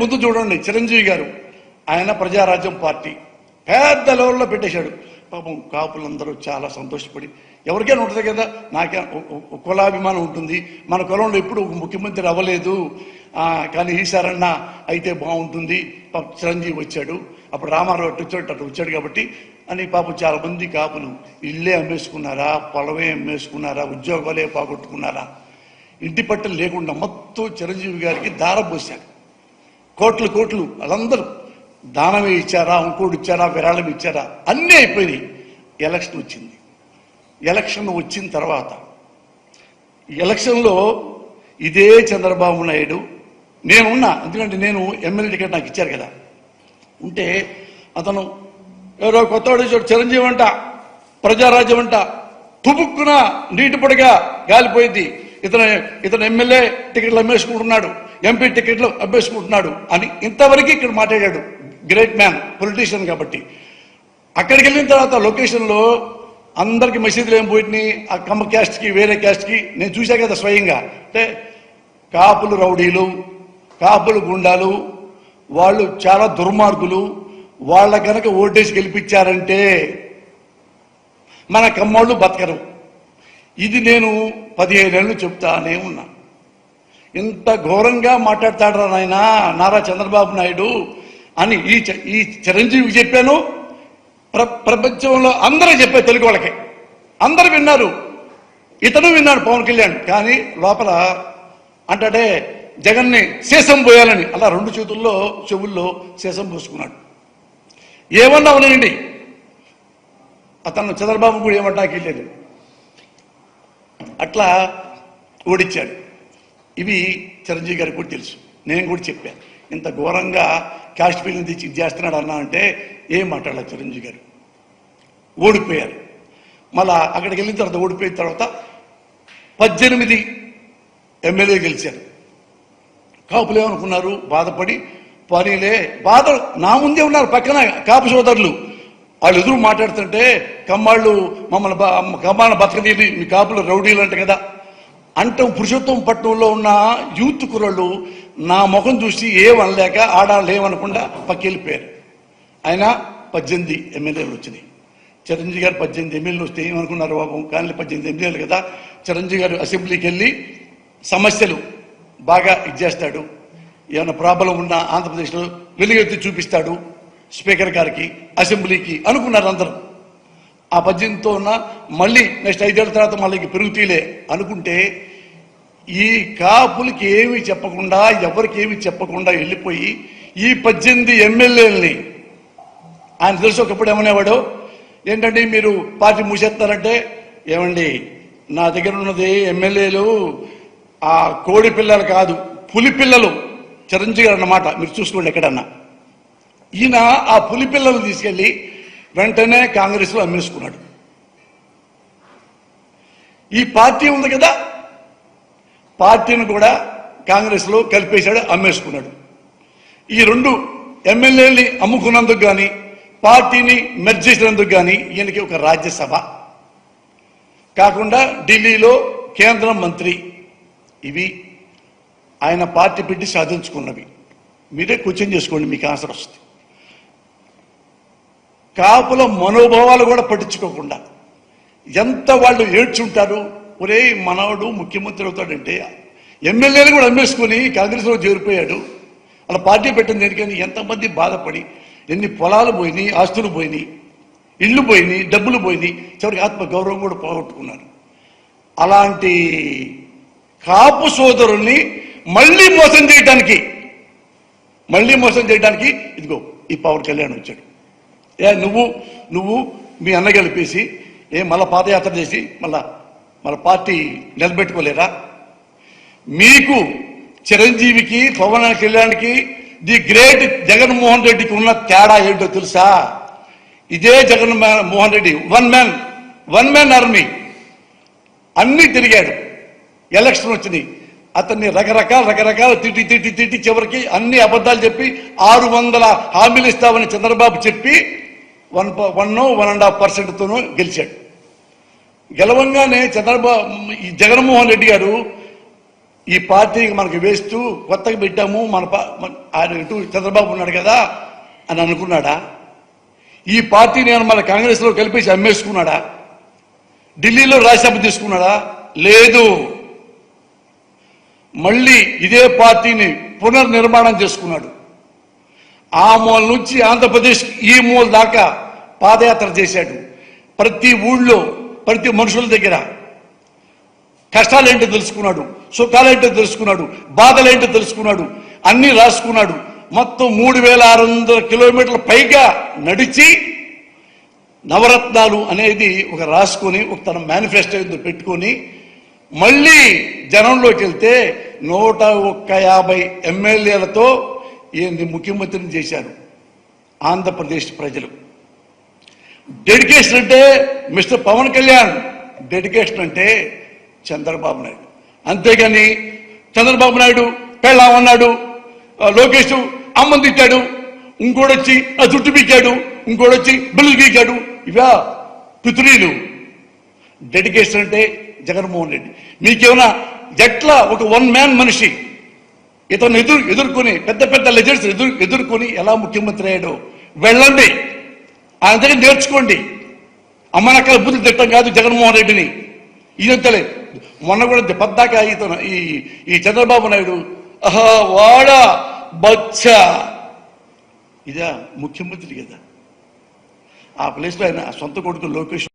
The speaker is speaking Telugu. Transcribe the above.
ముందు చూడండి చిరంజీవి గారు. ఆయన ప్రజారాజ్యం పార్టీ. పెద్ద లెవెల్లో పెట్టేశాడు. పాపం కాపులందరూ చాలా సంతోషపడి ఎవరికైనా ఉంటుంది కదా నాకే కులాభిమానం ఉంటుంది. మన కులంలో ఎప్పుడు ముఖ్యమంత్రి అవ్వలేదు. కానీ ఈసారన్నా అయితే బాగుంటుంది. పాప చిరంజీవి వచ్చాడు. అప్పుడు రామారావు అటు వచ్చాడు అటు వచ్చాడు కాబట్టి అని పాపం చాలా మంది కాపులు ఇల్లే అమ్మేసుకున్నారా పొలమే అమ్మేసుకున్నారా ఉద్యోగాలే పోగొట్టుకున్నారా? ఇంటి పట్టలు లేకుండా మొత్తం చిరంజీవి గారికి దారం పోశారు కోట్లు కోట్లు వాళ్ళందరూ దానమే ఇచ్చారా ఇంకోటి ఇచ్చారా విరాళం ఇచ్చారా అన్నీ అయిపోయినాయి. ఎలక్షన్ వచ్చింది. ఎలక్షన్ వచ్చిన తర్వాత ఎలక్షన్లో ఇదే చంద్రబాబు నాయుడు నేనున్నా ఎందుకంటే నేను ఎమ్మెల్యే టికెట్ నాకు ఇచ్చారు కదా. ఉంటే అతను ఎవరో కొత్తవాడు చూడు చిరంజీవి అంట ప్రజారాజ్యం అంట తుపుక్కున నీటి పొడిగా గాలిపోయింది. ఇతను ఇతను ఎమ్మెల్యే టికెట్లు అమ్మేసుకుంటున్నాడు. ఎంపీ టికెట్లు అభ్యసుకుంటున్నాడు అని ఇంతవరకు ఇక్కడ మాట్లాడాడు. గ్రేట్ మ్యాన్ పొలిటీషియన్ కాబట్టి. అక్కడికి వెళ్ళిన తర్వాత లొకేషన్లో అందరికి మెసేజ్లు ఏం పోయినాయి ఆ కమ్మ క్యాస్ట్కి వేరే క్యాస్ట్కి నేను చూసా కదా స్వయంగా. అంటే కాపులు రౌడీలు కాపులు గుండాలు వాళ్ళు చాలా దుర్మార్గులు వాళ్ళ కనుక ఓటేసి గెలిపించారంటే మన కమ్మోళ్ళు బతకరు. ఇది నేను పదిహేను ఏళ్ళు చెప్తానే ఉన్నా. ఇంత ఘోరంగా మాట్లాడతాడరా నాయన నారా చంద్రబాబు నాయుడు అని ఈ ఈ చిరంజీవికి చెప్పాను. ప్ర ప్రపంచంలో అందరూ చెప్పారు తెలుగు వాళ్ళకి. అందరూ విన్నారు. ఇతను విన్నాడు పవన్ కళ్యాణ్. కానీ లోపల అంటే జగన్ని శేషం పోయాలని. అలా రెండు చేతుల్లో చెవుల్లో శేషం పోసుకున్నాడు. ఏమన్నా ఉన్నాయండి? అతను చంద్రబాబు కూడా ఏమంటాకి లేదు అట్లా ఓడిచ్చాడు. ఇవి చిరంజీవి గారికి కూడా తెలుసు. నేను కూడా చెప్పాను ఇంత ఘోరంగా క్యాస్ట్ తెచ్చి చేస్తున్నాడు అన్నా అంటే ఏం మాట్లాడలేదు చిరంజీవి గారు? ఓడిపోయారు. మళ్ళా అక్కడికి వెళ్ళిన తర్వాత ఓడిపోయిన తర్వాత పద్దెనిమిది ఎమ్మెల్యే గెలిచారు. కాపులు ఏమనుకున్నారు బాధపడి పనిలే బాధ నా ముందే ఉన్నారు పక్కన కాపు సోదరులు. వాళ్ళు ఎదురు మాట్లాడుతుంటే కమ్మాళ్ళు మమ్మల్ని బ- కమ్మాళ్ళ బతకనీది మీ కాపులు రౌడీలు అంట కదా. అంటే పురుషోత్తం పట్టణంలో ఉన్న యూత్ కురళ్ళు నా ముఖం చూసి ఏమనలేక ఆడాళ్ళు ఏమనకుండా పక్కెళ్ళిపోయారు. ఆయన పద్దెనిమిది ఎమ్మెల్యేలు వచ్చినాయి. చిరంజీవి గారు పద్దెనిమిది ఎమ్మెల్యేలు వస్తే ఏమనుకున్నారు బాబు కానీ పద్దెనిమిది ఎమ్మెల్యేలు కదా. చిరంజీవి గారు అసెంబ్లీకి వెళ్ళి సమస్యలు బాగా ఇచ్చేస్తాడు ఏమైనా ప్రాబ్లం ఉన్నా ఆంధ్రప్రదేశ్లో వెలుగెత్తి చూపిస్తాడు స్పీకర్ గారికి అసెంబ్లీకి అనుకున్నారు అందరూ. ఆ పద్యంతో ఉన్న మళ్ళీ నెక్స్ట్ ఐదేళ్ళ తర్వాత మళ్ళీ పెరుగుతీలే అనుకుంటే ఈ కాపులకి ఏమి చెప్పకుండా ఎవరికి ఏమీ చెప్పకుండా వెళ్ళిపోయి ఈ పద్దెనిమిది ఎమ్మెల్యేలని ఆయన తెలుసు ఒకప్పుడు ఏమనేవాడు? ఏంటంటే మీరు పార్టీ మూసేస్తారంటే ఏమండి నా దగ్గర ఉన్నది ఎమ్మెల్యేలు ఆ కోడి పిల్లలు కాదు పులి పిల్లలు చిరంజీవి గారు అన్నమాట. మీరు చూసుకోండి ఎక్కడన్నా. ఈయన ఆ పులి పిల్లలు తీసుకెళ్ళి వెంటనే కాంగ్రెస్లో అమ్మేసుకున్నాడు. ఈ పార్టీ ఉంది కదా పార్టీని కూడా కాంగ్రెస్లో కలిపేశాడు అమ్మేసుకున్నాడు. ఈ రెండు ఎమ్మెల్యేని అమ్ముకున్నందుకు కానీ పార్టీని మెర్జ్ చేసినందుకు కానీ ఈయనకి ఒక రాజ్యసభ. కాకుండా ఢిల్లీలో కేంద్ర మంత్రి. ఇవి ఆయన పార్టీ పెట్టి సాధించుకున్నవి. మీరే క్వశ్చన్ చేసుకోండి మీకు ఆన్సర్ వస్తుంది. కాపుల మనోభావాలు కూడా పట్టించుకోకుండా ఎంత వాళ్ళు ఏడ్చుంటారు? ఒరే మనవడు ముఖ్యమంత్రి అవుతాడంటే ఎమ్మెల్యేలు కూడా అమ్మేసుకుని కాంగ్రెస్లో చేరిపోయాడు. అలా పార్టీ పెట్టింది దేనికని ఎంతమంది బాధపడి ఎన్ని పొలాలు పోయినాయి ఆస్తులు పోయినాయి ఇళ్ళు పోయినాయి డబ్బులు పోయినాయి చివరికి ఆత్మ గౌరవం కూడా పోగొట్టుకున్నారు. అలాంటి కాపు సోదరుల్ని మళ్ళీ మోసం చేయడానికి మళ్ళీ మోసం చేయడానికి ఇదిగో ఈ పవన్ కళ్యాణ్ వచ్చాడు. ఏ నువ్వు నువ్వు మీ అన్న కలిపేసి ఏ మళ్ళా పాదయాత్ర చేసి మళ్ళా మళ్ళా పార్టీ నిలబెట్టుకోలేరా మీకు చిరంజీవికి పవన్ కళ్యాణ్కి ది గ్రేట్ జగన్మోహన్ రెడ్డికి ఉన్న తేడా ఏంటో తెలుసా? ఇదే Jagan Mohan Reddy one man one man army. అన్ని తిరిగాడు. ఎలక్షన్ వచ్చినాయి అతన్ని రకరకాల రకరకాల తిట్టి తిట్టి తిట్టి చివరికి అన్ని అబద్ధాలు చెప్పి ఆరు వందల హామీలు ఇస్తామని చంద్రబాబు చెప్పి one one one and half పర్సెంట్తోనూ గెలిచాడు. గెలవంగానే చంద్రబాబు ఈ జగన్మోహన్ రెడ్డి గారు ఈ పార్టీకి మనకి వేస్తూ కొత్తగా పెట్టాము మన మన- ఆయన ఇటు చంద్రబాబు ఉన్నాడు కదా అని అనుకున్నాడా? ఈ పార్టీ నేను మన కాంగ్రెస్లో కలిపేసి అమ్మేసుకున్నాడా? ఢిల్లీలో రాజ్యసభ తీసుకున్నాడా? లేదు. మళ్ళీ ఇదే పార్టీని పునర్నిర్మాణం చేసుకున్నాడు. ఆ మూల నుంచి ఆంధ్రప్రదేశ్ ఈ మూల దాకా పాదయాత్ర చేశాడు. ప్రతి ఊళ్ళో ప్రతి మనుషుల దగ్గర కష్టాలేంటో తెలుసుకున్నాడు సుఖాలేంటో తెలుసుకున్నాడు బాధలేంటో తెలుసుకున్నాడు అన్ని రాసుకున్నాడు. మొత్తం మూడు వేల ఆరు వందల కిలోమీటర్ల పైగా నడిచి నవరత్నాలు అనేది ఒక రాసుకొని ఒక తన మేనిఫెస్టో పెట్టుకొని మళ్ళీ జనంలోకి వెళ్తే నూట ఒక్క యాభై ఎమ్మెల్యేలతో ఈయన్ని ముఖ్యమంత్రిని చేశారు? ఆంధ్రప్రదేశ్ ప్రజలు. డెడికేషన్ అంటే మిస్టర్ పవన్ కళ్యాణ్. డెడికేషన్ అంటే చంద్రబాబు నాయుడు. అంతేగాని చంద్రబాబు నాయుడు పెళ్ళాం అన్నాడు లోకేష్ అమ్మని తిట్టాడు ఇంకోడొచ్చి ఆ జుట్టు పీకాడు ఇంకోడొచ్చి బిల్లు పీకాడు. ఇవా పితురీలు డెడికేషన్ అంటే జగన్మోహన్ రెడ్డి. మీకేమైనా ఎట్లా ఒక వన్ మ్యాన్ మనిషి ఇతను ఎదురు ఎదుర్కొని పెద్ద పెద్ద లెజెండ్స్ ఎదురు ఎదుర్కొని ఎలా ముఖ్యమంత్రి అయ్యాడో వెళ్ళండి. ఆయన దగ్గర నేర్చుకోండి. అమ్మనక్కల బుద్ధి తిట్టం కాదు జగన్మోహన్ రెడ్డిని. ఈయనంతలే మొన్న కూడా పద్దాక ఇతను ఈ ఈ చంద్రబాబు నాయుడు ఆహా వాడా బచ్చా. ఇదా ముఖ్యమంత్రి కదా. ఆ ప్లేస్లో ఆయన సొంత కొడుకు లోకేష్